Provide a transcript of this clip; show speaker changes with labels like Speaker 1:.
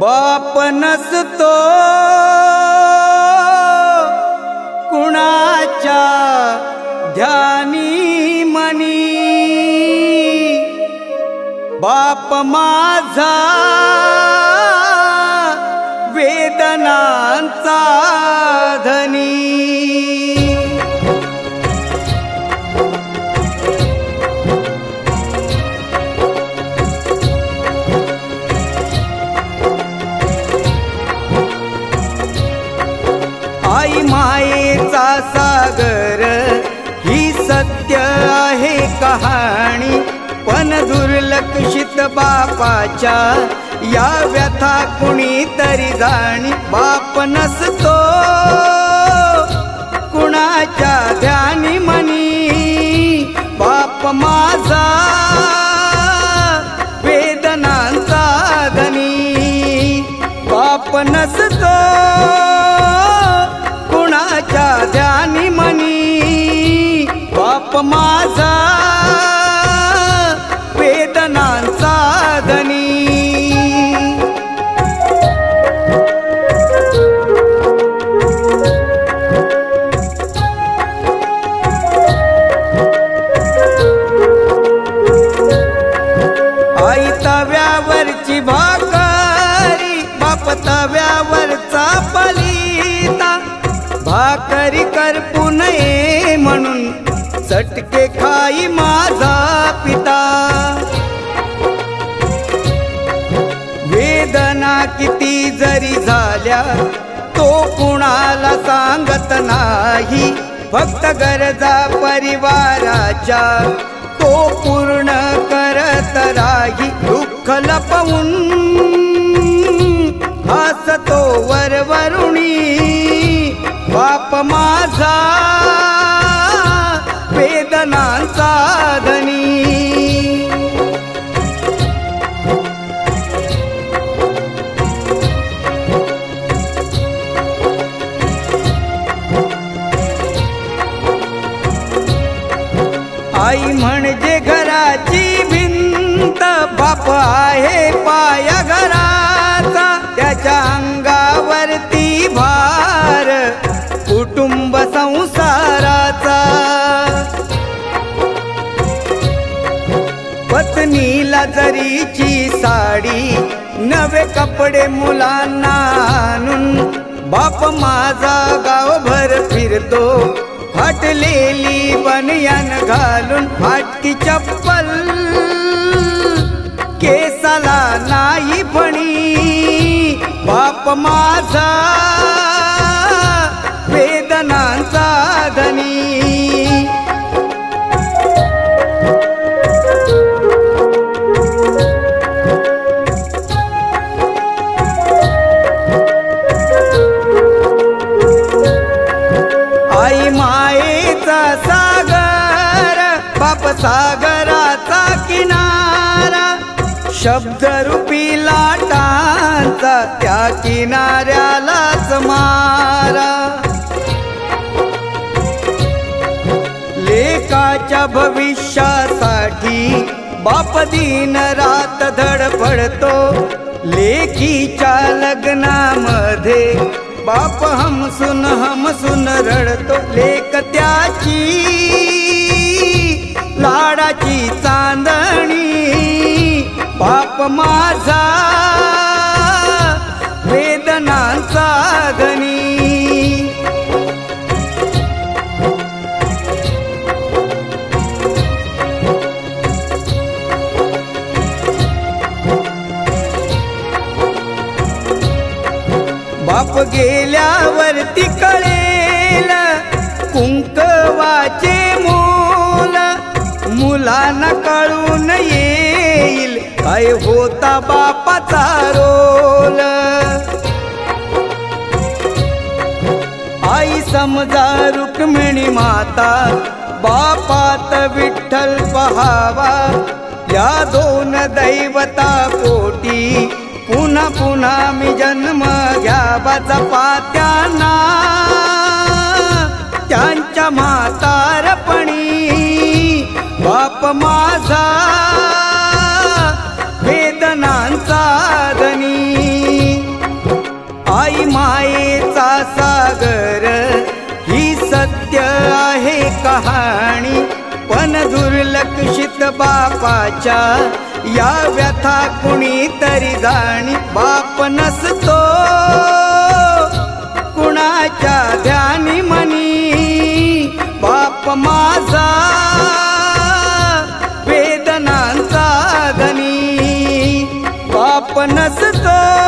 Speaker 1: बाप नसतो कुणाच्या ध्यानी मनी? बाप माझा वेदनांचा बापाच्या या व्यथा कुणीतरी जाणी बाप नसतो. भाकरी करपू नये म्हणून चटके खाई माझा पिता. वेदना किती जरी झाल्या तो कुणाला सांगत नाही. फक्त गरजा परिवाराच्या तो पूर्ण करत राही. दुःख लपवून माझा वेदनांचा धनी आई म्हणजे घराची भिंत बाप आहे. पत्नीला जरीची साडी नवे कपडे मुलांना आणून बाप माझा गावभर फिरतो. फाटलेली बनियान घालून फाटकी चप्पल केसाला नाही फणी. बाप माझा सागर सागराचा किनारा शब्दरूपी लाटांचा त्या किनाऱ्यालाच मारा. लेकाच्या भविष्यासाठी बाप दिन रात धडपडतो लेकीच्या लग्नामध्ये बाप सुनहम सुन रडतो. लेक बाप माझा वेदनांचा धनी बाप गेल्यावरती कर होता बापाचा रोल. आई समजा रुक्मिणी माता बापात विठ्ठल पहावा. या दोन दैवता पोटी पुन्हा पुन्हा मी जन्म घ्यावा जपात्यांना त्यांच्या म्हातारपणी बाप माझा बापाच्या. या व्यथा कुणी तरी जाणी बाप नसतो. कुणाच्या ध्यानी मनी बाप माझा. वेदनांचा गणी बाप नसतो.